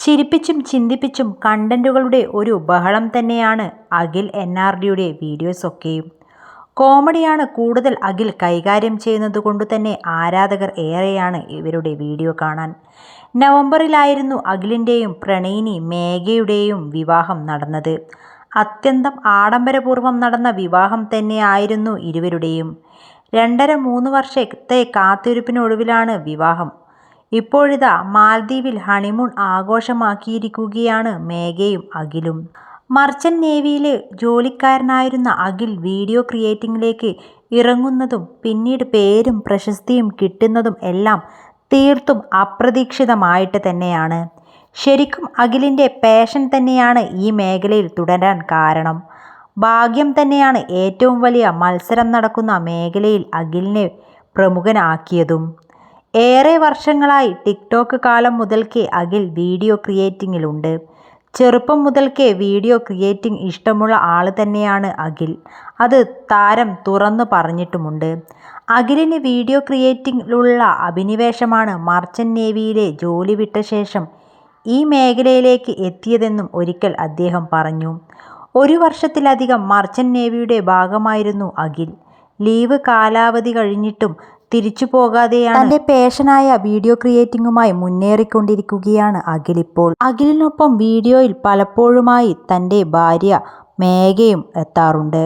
ചിരിപ്പിച്ചും ചിന്തിപ്പിച്ചും കണ്ടന്റുകളുടെ ഒരു ബഹളം തന്നെയാണ് അഖിൽ എൻ ആർ ഡിയുടെ വീഡിയോസൊക്കെയും. കോമഡിയാണ് കൂടുതൽ അഖിൽ കൈകാര്യം ചെയ്യുന്നത് കൊണ്ട് തന്നെ ആരാധകർ ഏറെയാണ് ഇവരുടെ വീഡിയോ കാണാൻ. നവംബറിലായിരുന്നു അഖിലിന്റെയും പ്രണയിനി മേഘയുടെയും വിവാഹം നടന്നത്. അത്യന്തം ആഡംബരപൂർവം നടന്ന വിവാഹം തന്നെയായിരുന്നു ഇരുവരുടെയും. രണ്ടര മൂന്ന് വർഷത്തെ കാത്തിരിപ്പിനൊടുവിലാണ് വിവാഹം ഇപ്പോഴിതാ മാൽദ്വീപിൽ ഹണിമൂൺ ആഘോഷമാക്കിയിരിക്കുകയാണ് മേഘയും അഖിലും. മർച്ചന്റ് നേവിയിലെ ജോലിക്കാരനായിരുന്ന അഖിൽ വീഡിയോ ക്രിയേറ്റിംഗിലേക്ക് ഇറങ്ങുന്നതും പിന്നീട് പേരും പ്രശസ്തിയും കിട്ടുന്നതും എല്ലാം തീർത്തും അപ്രതീക്ഷിതമായിട്ട് തന്നെയാണ്. ശരിക്കും അഖിലിന്റെ പാഷൻ തന്നെയാണ് ഈ മേഖലയിൽ തുടരാൻ കാരണം. ഭാഗ്യം തന്നെയാണ് ഏറ്റവും വലിയ മത്സരം നടക്കുന്ന മേഖലയിൽ അഖിലിനെ പ്രമുഖനാക്കിയതും. ഏറെ വർഷങ്ങളായി ടിക്ടോക്ക് കാലം മുതൽക്കേ അഖിൽ വീഡിയോ ക്രിയേറ്റിങ്ങിലുണ്ട്. ചെറുപ്പം മുതൽക്കേ വീഡിയോ ക്രിയേറ്റിംഗ് ഇഷ്ടമുള്ള ആൾ തന്നെയാണ് അഖിൽ. അത് താരം തുറന്നു പറഞ്ഞിട്ടുമുണ്ട്. അഖിലിന് വീഡിയോ ക്രിയേറ്റിംഗിലുള്ള അഭിനിവേശമാണ് മർച്ചന്റ് നേവിയിലെ ജോലി വിട്ട ശേഷം ഈ മേഖലയിലേക്ക് എത്തിയതെന്നും ഒരിക്കൽ അദ്ദേഹം പറഞ്ഞു. ഒരു വർഷത്തിലധികം മർച്ചന്റ് നേവിയുടെ ഭാഗമായിരുന്നു അഖിൽ. ലീവ് കാലാവധി കഴിഞ്ഞിട്ടും തിരിച്ചു പോകാതെയാണ് തന്റെ പേഷനായ വീഡിയോ ക്രിയേറ്റിംഗുമായി മുന്നേറിക്കൊണ്ടിരിക്കുകയാണ് അഖിൽ ഇപ്പോൾ. അഖിലിനൊപ്പം വീഡിയോയിൽ പലപ്പോഴുമായി തന്റെ ഭാര്യ മേഘയും എത്താറുണ്ട്.